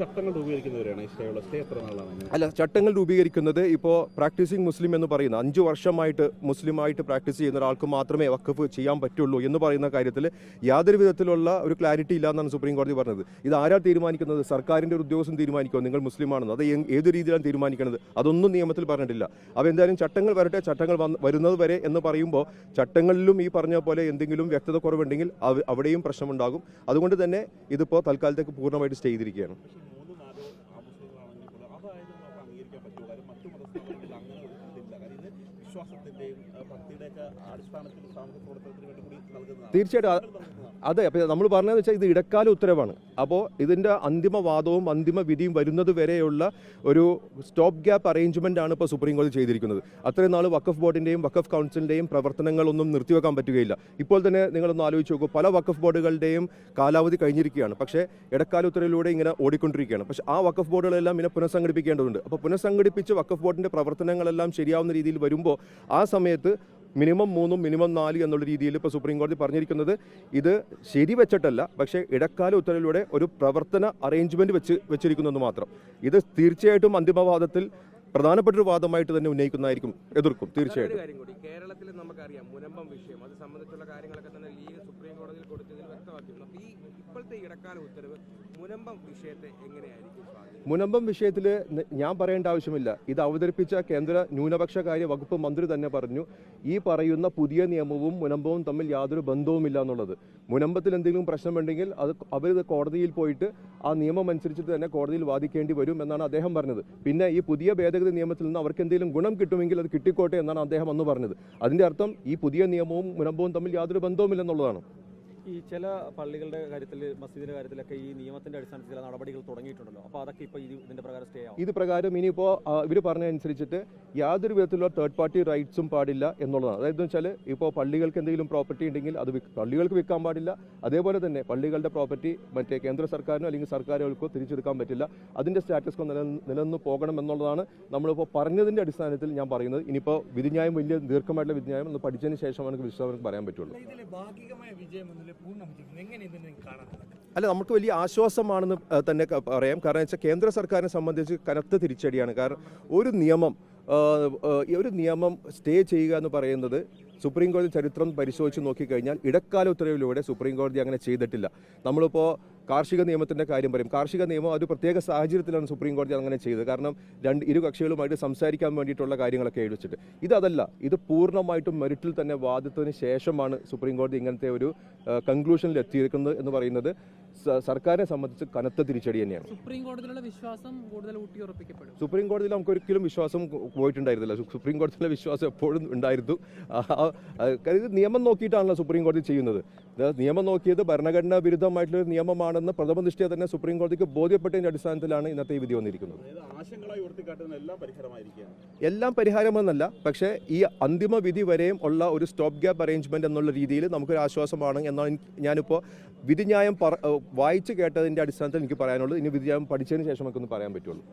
ചട്ടങ്ങൾ രൂപീകരിക്കുന്നവരാണ് സ്റ്റേയുള്ള സ്റ്റേ എത്ര നാളാണ് അല്ല ചട്ടങ്ങൾ രൂപീകരിക്കുന്നത് ഇപ്പോൾ പ്രാക്ടീസിങ് മുസ്ലിം എന്ന് പറയുന്ന അഞ്ച് വർഷമായിട്ട് മുസ്ലിമായിട്ട് പ്രാക്ടീസ് ചെയ്യുന്ന ഒരാൾക്ക് മാത്രമേ വക്കഫ് ചെയ്യാൻ പറ്റുള്ളൂ എന്ന് പറയുന്ന കാര്യത്തിൽ യാതൊരു വിധത്തിലുള്ള ഒരു ക്ലാരിറ്റി ഇല്ല എന്നാണ് സുപ്രീം കോടതി പറഞ്ഞത്. ഇത് ആരാ തീരുമാനിക്കുന്നത്? സർക്കാരിന്റെ ഒരു ഉദ്യോഗസ്ഥൻ തീരുമാനിക്കുമോ നിങ്ങൾ മുസ്ലിമാണെന്ന്. അത് ഏത് രീതിയിലാണ് തീരുമാനിക്കുന്നത് അതൊന്നും നിയമത്തിൽ പറഞ്ഞിട്ടില്ല. അപ്പോൾ എന്തായാലും ചട്ടങ്ങൾ വരട്ടെ ചട്ടങ്ങൾ വരുന്നത് വരെ എന്ന് പറയുമ്പോൾ ചട്ടങ്ങളിലും ഈ പറഞ്ഞ പോലെ എന്തെങ്കിലും വ്യക്തത കുറവുണ്ടെങ്കിൽ അവ- അവിടെയും പ്രശ്നമുണ്ടാകും. അതുകൊണ്ട് തന്നെ ഇതിപ്പോൾ തൽക്കാലത്തേക്ക് പൂർണമായിട്ട് സ്റ്റേ ചെയ്തിരിക്കുകയാണ് പക്ഷേ മൂന്ന് നാലോ അമുസ്ലിങ്ങളാണെങ്കിൽ പോലും അതായത് നമുക്ക് അംഗീകരിക്കാൻ പറ്റുമോ കാര്യം മറ്റു മതസ്ഥാപനങ്ങളിൽ അങ്ങനെ ഒരു ഇതില്ല കാര്യം ഇത് വിശ്വാസത്തിന്റെയും ഭക്തിയുടെയൊക്കെ അടിസ്ഥാനത്തിൽ സാമൂഹ്യ പ്രവർത്തനത്തിന് വേണ്ടി കൂടി നൽകുന്നത് തീർച്ചയായിട്ടും അതെ അപ്പോൾ നമ്മൾ പറഞ്ഞതെന്ന് വെച്ചാൽ ഇത് ഇടക്കാല ഉത്തരവാണ്. അപ്പോൾ ഇതിന്റെ അന്തിമ വാദവും അന്തിമ വിധിയും വരുന്നത് വരെയുള്ള ഒരു സ്റ്റോപ്പ് ഗ്യാപ്പ് അറേഞ്ച്മെന്റ് ആണ് ഇപ്പോൾ സുപ്രീം കോടതി ചെയ്തിരിക്കുന്നത്. അത്രയും നാൾ വക്കഫ് ബോർഡിന്റെയും വക്കഫ് കൗൺസിലിന്റെയും പ്രവർത്തനങ്ങളൊന്നും നിർത്തിവെക്കാൻ പറ്റുകയില്ല. ഇപ്പോൾ തന്നെ നിങ്ങളൊന്ന് ആലോചിച്ച് നോക്കൂ പല വഖഫ് ബോർഡുകളുടെയും കാലാവധി കഴിഞ്ഞിരിക്കുകയാണ്. പക്ഷേ ഇടക്കാല ഉത്തരവിലൂടെ ഇങ്ങനെ ഓടിക്കൊണ്ടിരിക്കുകയാണ്. പക്ഷേ ആ വഖഫ് ബോർഡുകളെല്ലാം ഇങ്ങനെ പുനഃസംഘടിപ്പിക്കേണ്ടതുണ്ട്. അപ്പോൾ പുനഃസംഘടിപ്പിച്ച് വഖഫ് ബോർഡിന്റെ പ്രവർത്തനങ്ങളെല്ലാം ശരിയാവുന്ന രീതിയിൽ വരുമ്പോൾ ആ സമയത്ത് മിനിമം മൂന്നും മിനിമം നാല് എന്നുള്ള രീതിയിൽ ഇപ്പോൾ സുപ്രീം കോടതി പറഞ്ഞിരിക്കുന്നത്. ഇത് ശരി വെച്ചിട്ടല്ല പക്ഷേ ഇടക്കാല ഉത്തരവിലൂടെ ഒരു പ്രവർത്തന അറേഞ്ച്മെന്റ് വെച്ച് വെച്ചിരിക്കുന്നു മാത്രം. ഇത് തീർച്ചയായിട്ടും അന്തിമവാദത്തിൽ പ്രധാനപ്പെട്ട ഒരു വാദമായിട്ട് തന്നെ ഉന്നയിക്കുന്നതായിരിക്കും എതിർക്കും തീർച്ചയായിട്ടും. കേരളത്തിൽ നമുക്കറിയാം മുനമ്പം വിഷയം അത് സംബന്ധിച്ചുള്ള കാര്യങ്ങളൊക്കെ തന്നെ ലീഗ് സുപ്രീം കോടതിയിൽ കൊടുത്തതിൽ വ്യക്തമാക്കിയിരുന്നു അപ്പോൾ ഈ ഇപ്പോഴത്തെ ഇടക്കാല ഉത്തരവ് മുനമ്പം വിഷയത്തെ എങ്ങനെയായിരിക്കും മുനമ്പം വിഷയത്തിൽ ഞാൻ പറയേണ്ട ആവശ്യമില്ല. ഇത് അവതരിപ്പിച്ച കേന്ദ്ര ന്യൂനപക്ഷ കാര്യ വകുപ്പ് മന്ത്രി തന്നെ പറഞ്ഞു ഈ പറയുന്ന പുതിയ നിയമവും മുനമ്പവും തമ്മിൽ യാതൊരു ബന്ധവുമില്ല എന്നുള്ളത്. മുനമ്പത്തിൽ എന്തെങ്കിലും പ്രശ്നമുണ്ടെങ്കിൽ അത് അവർ കോടതിയിൽ പോയിട്ട് ആ നിയമം അനുസരിച്ചിട്ട് തന്നെ കോടതിയിൽ വാദിക്കേണ്ടി വരും എന്നാണ് അദ്ദേഹം പറഞ്ഞത്. പിന്നെ ഈ പുതിയ ഭേദഗതി നിയമത്തിൽ നിന്ന് അവർക്ക് എന്തെങ്കിലും ഗുണം കിട്ടുമെങ്കിൽ അത് കിട്ടിക്കോട്ടെ എന്നാണ് അദ്ദേഹം അന്ന് പറഞ്ഞത്. അതിന്റെ അർത്ഥം ഈ പുതിയ നിയമവും മുനമ്പവും തമ്മിൽ യാതൊരു ബന്ധവുമില്ലെന്നുള്ളതാണ്. ഈ ചില പള്ളികളുടെ കാര്യത്തിൽ മസ്ജിദിന്റെ കാര്യത്തിലൊക്കെ ഈ നിയമത്തിന്റെ അടിസ്ഥാനത്തിൽ ചില നടപടികൾ തുടങ്ങിയിട്ടുണ്ടല്ലോ. അപ്പോൾ അതൊക്കെ ഇപ്പോൾ ഇതിന്റെ പ്രകാരം സ്റ്റേ ആവും. ഇത് പ്രകാരം ഇനിയിപ്പോൾ ഇവർ പറഞ്ഞ അനുസരിച്ചിട്ട് യാതൊരു വിധത്തിലുള്ള തേർഡ് പാർട്ടി റൈറ്റ്സും പാടില്ല എന്നുള്ളതാണ്. അതായത് വെച്ചാൽ ഇപ്പോൾ പള്ളികൾക്ക് എന്തെങ്കിലും പ്രോപ്പർട്ടി ഉണ്ടെങ്കിൽ അത് പള്ളികൾക്ക് വിൽക്കാൻ പാടില്ല. അതേപോലെ തന്നെ പള്ളികളുടെ പ്രോപ്പർട്ടി മറ്റേ കേന്ദ്ര സർക്കാരിനോ അല്ലെങ്കിൽ സർക്കാരുകൾക്കോ തിരിച്ചെടുക്കാൻ പറ്റില്ല. അതിന്റെ സ്റ്റാറ്റസ് കൊ നില നിലനിന്ന് പോകണം എന്നുള്ളതാണ് നമ്മളിപ്പോൾ പറഞ്ഞതിന്റെ അടിസ്ഥാനത്തിൽ ഞാൻ പറയുന്നത്. ഇനിയിപ്പോൾ വിധിന്യായം വലിയ ദീർഘമായിട്ടുള്ള വിധിന്യായം ഒന്ന് പഠിച്ചതിന് ശേഷം നമുക്ക് വിശദമായി പറയാൻ പറ്റുള്ളൂ. എങ്ങനെ ഇതിനെ അല്ല നമുക്ക് വലിയ ആശ്വാസമാണെന്ന് തന്നെ പറയാം. കാരണം വെച്ചാൽ കേന്ദ്ര സർക്കാരിനെ സംബന്ധിച്ച് കനത്ത തിരിച്ചടിയാണ്. കാരണം ഒരു നിയമം ഒരു നിയമം സ്റ്റേ ചെയ്യുക എന്ന് പറയുന്നത് സുപ്രീം കോടതി ചരിത്രം പരിശോധിച്ച് നോക്കിക്കഴിഞ്ഞാൽ ഇടക്കാല ഉത്തരവിലൂടെ സുപ്രീം കോടതി അങ്ങനെ ചെയ്തിട്ടില്ല. നമ്മളിപ്പോൾ കാർഷിക നിയമത്തിന്റെ കാര്യം പറയും. കാർഷിക നിയമം ഒരു പ്രത്യേക സാഹചര്യത്തിലാണ് സുപ്രീം കോടതി അങ്ങനെ ചെയ്തത്. കാരണം രണ്ട് ഇരു കക്ഷികളുമായിട്ട് സംസാരിക്കാൻ വേണ്ടിയിട്ടുള്ള കാര്യങ്ങളൊക്കെ എഴുതിച്ചിട്ട്. ഇതല്ല ഇത് പൂർണമായിട്ടും മെറിറ്റിൽ തന്നെ വാദത്തിന് ശേഷമാണ് സുപ്രീം കോടതി ഇങ്ങനത്തെ ഒരു കൺക്ലൂഷനിൽ എത്തിയിരിക്കുന്നത് എന്ന് പറയുന്നത് സർക്കാരിനെ സംബന്ധിച്ച് കനത്ത തിരിച്ചടി തന്നെയാണ്. സുപ്രീം കോടതിയിലുള്ള വിശ്വാസം കൂടുതൽ ഊട്ടിയുറപ്പിക്കപ്പെടും. സുപ്രീം കോടതിയിൽ നമുക്ക് ഒരിക്കലും വിശ്വാസം പോയിട്ടുണ്ടായിരുന്നില്ല. സുപ്രീം കോടതിയിലെ വിശ്വാസം എപ്പോഴും ഉണ്ടായിരുന്നു. ആ, ഇത് നിയമം നോക്കിയിട്ടാണല്ലോ സുപ്രീം കോടതി ചെയ്യുന്നത്. നിയമം നോക്കിയത് ഭരണഘടനാ വിരുദ്ധമായിട്ടുള്ള ഒരു നിയമമാണെന്ന് പ്രഥമ ദൃഷ്ടിയ തന്നെ സുപ്രീം കോടതിക്ക് ബോധ്യപ്പെട്ടതിന്റെ അടിസ്ഥാനത്തിലാണ് ഇന്നത്തെ ഈ വിധി വന്നിരിക്കുന്നത്. എല്ലാം പരിഹാരമെന്നല്ല പക്ഷേ ഈ അന്തിമ വിധി വരെയും ഉള്ള ഒരു സ്റ്റോപ്പ് ഗ്യാപ്പ് അറേഞ്ച്മെന്റ് എന്നുള്ള രീതിയിൽ നമുക്കൊരു ആശ്വാസമാണ് എന്നാണ് ഞാനിപ്പോൾ വിധിന്യായം വായിച്ചു കേട്ടതിന്റെ അടിസ്ഥാനത്തിൽ എനിക്ക് പറയാനുള്ളത്. ഇനി വിധിന്യായം പഠിച്ചതിന് ശേഷം നമുക്കൊന്ന് പറയാൻ പറ്റുള്ളൂ.